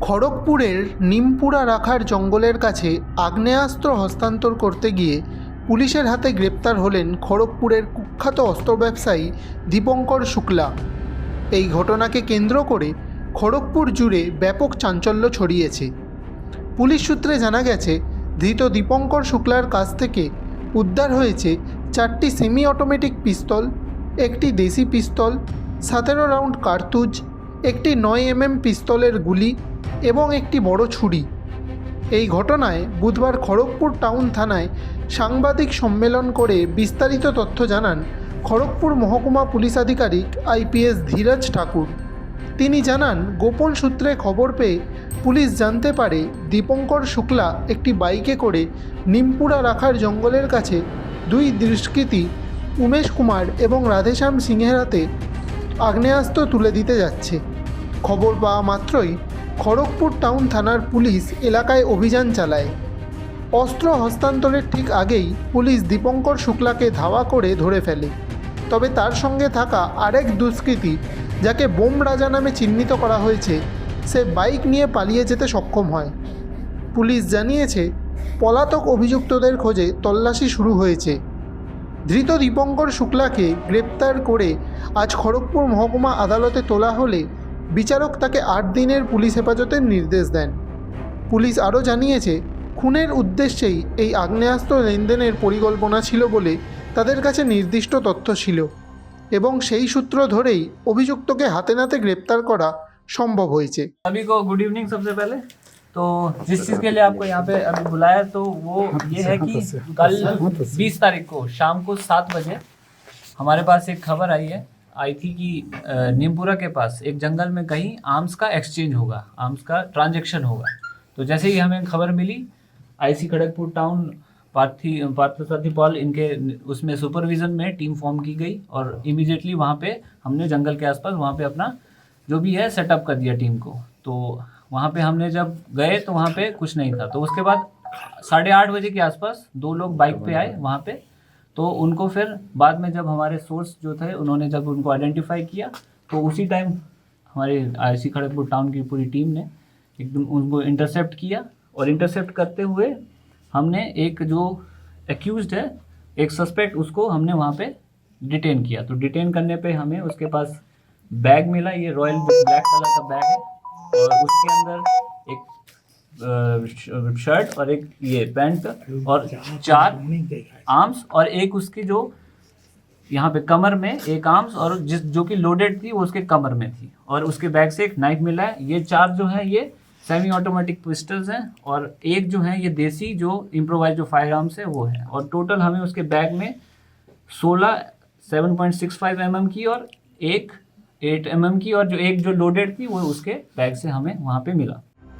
খড়গপুরের নিমপুরা রাখার জঙ্গলের কাছে আগ্নেয়াস্ত্র হস্তান্তর করতে গিয়ে পুলিশের হাতে গ্রেপ্তার হলেন খড়গপুরের কুখ্যাত অস্ত্র ব্যবসায়ী দীপঙ্কর শুক্লা। এই ঘটনাকে কেন্দ্র করে খড়গপুর জুড়ে ব্যাপক চাঞ্চল্য ছড়িয়েছে। পুলিশ সূত্রে জানা গেছে, ধৃত দীপঙ্কর শুক্লার কাছ থেকে উদ্ধার হয়েছে চারটি সেমি অটোমেটিক পিস্তল একটি দেশি পিস্তল সতেরো রাউন্ড কার্তুজ একটি নয় এমএম পিস্তলের গুলি এবং একটি বড় ছুরি। এই ঘটনায় বুধবার খড়গপুর টাউন থানায় সাংবাদিক সম্মেলন করে বিস্তারিত তথ্য জানান খড়গপুর মহকুমা পুলিশ আধিকারিক আইপিএস ধীরাজ ঠাকুর। তিনি জানান, গোপন সূত্রে খবর পেয়ে পুলিশ জানতে পারে দীপঙ্কর শুক্লা একটি বাইকে করে নিমপুরা রাখার জঙ্গলের কাছে দুই দুষ্কৃতী উমেশ কুমার এবং রাধেশ্যাম সিংহের হাতে আগ্নেয়াস্ত্র তুলে দিতে যাচ্ছে। খবর পাওয়া মাত্রই খড়গপুর টাউন থানার পুলিশ এলাকায় অভিযান চালায়। অস্ত্র হস্তান্তরের ঠিক আগেই পুলিশ দীপঙ্কর শুক্লাকে ধাওয়া করে ধরে ফেলে। তবে তার সঙ্গে থাকা আরেক দুষ্কৃতী, যাকে বোম রাজা নামে চিহ্নিত করা হয়েছে, সে বাইক নিয়ে পালিয়ে যেতে সক্ষম হয়। পুলিশ জানিয়েছে, পলাতক অভিযুক্তদের খোঁজে তল্লাশি শুরু হয়েছে। ধৃত দীপঙ্কর শুক্লাকে গ্রেপ্তার করে আজ খড়গপুর মহকুমা আদালতে তোলা হলে বিচারক তাকে আট দিনের পুলিশ হেফাজতের নির্দেশ দেন পুলিশ আরও জানিয়েছে খুনের উদ্দেশ্যেই এই আগ্নেয়াস্ত্র লেনদেনের পরিকল্পনা ছিল বলে তাদের কাছে নির্দিষ্ট তথ্য ছিল এবং সেই সূত্র ধরেই অভিযুক্তকে হাতে নাতে গ্রেপ্তার করা সম্ভব হয়েছে सभी को गुड इवनिंग सबसे पहले तो जिस चीज़ के लिए आपको यहाँ पे अभी बुलाया तो वो ये है कि कल 20 तारीख को शाम को सात बजे हमारे पास एक खबर आई है आई थी कि नीमपुरा के पास एक जंगल में कहीं आर्म्स का एक्सचेंज होगा, आर्म्स का ट्रांजेक्शन होगा। तो जैसे ही हमें खबर मिली, आईसी खड़गपुर टाउन पार्थी पार्थसारथी पॉल इनके, उसमें सुपरविजन में टीम फॉर्म की गई और इमीडिएटली वहाँ पे हमने जंगल के आसपास वहाँ पे अपना जो भी है सेटअप कर दिया टीम को। तो वहाँ पे हमने जब गए तो वहाँ पे कुछ नहीं था। तो उसके बाद साढ़े आठ बजे के आसपास दो लोग बाइक पे आए वहाँ पे। तो उनको फिर बाद में जब हमारे सोर्स जो थे, उन्होंने जब उनको आइडेंटिफाई किया तो उसी टाइम हमारे आई सी खड़गपुर टाउन की पूरी टीम ने एकदम उनको इंटरसेप्ट किया और इंटरसेप्ट करते हुए हमने एक जो एक्यूज है, एक सस्पेक्ट उसको हमने वहाँ पे डिटेन किया। तो डिटेन करने पे हमें उसके पास बैग मिला, ये रॉयल ब्लैक कलर का बैग है और उसके अंदर शर्ट और एक ये पैंट और चार आर्म्स और एक उसकी जो यहाँ पे कमर में एक आर्म्स और जिस, जो कि लोडेड थी वो उसके कमर में थी। और उसके बैग से एक नाइफ मिला है। ये चार जो है, ये सेमी ऑटोमेटिक पिस्टल्स हैं और एक जो है, ये देसी जो इम्प्रोवाइज जो फायर आर्म्स है, वो है। और टोटल हमें उसके बैग में 16 7.65 एम एम की और एक 8 एम की और जो एक जो लोडेड थी, वो उसके बैग से हमें वहाँ पे मिला।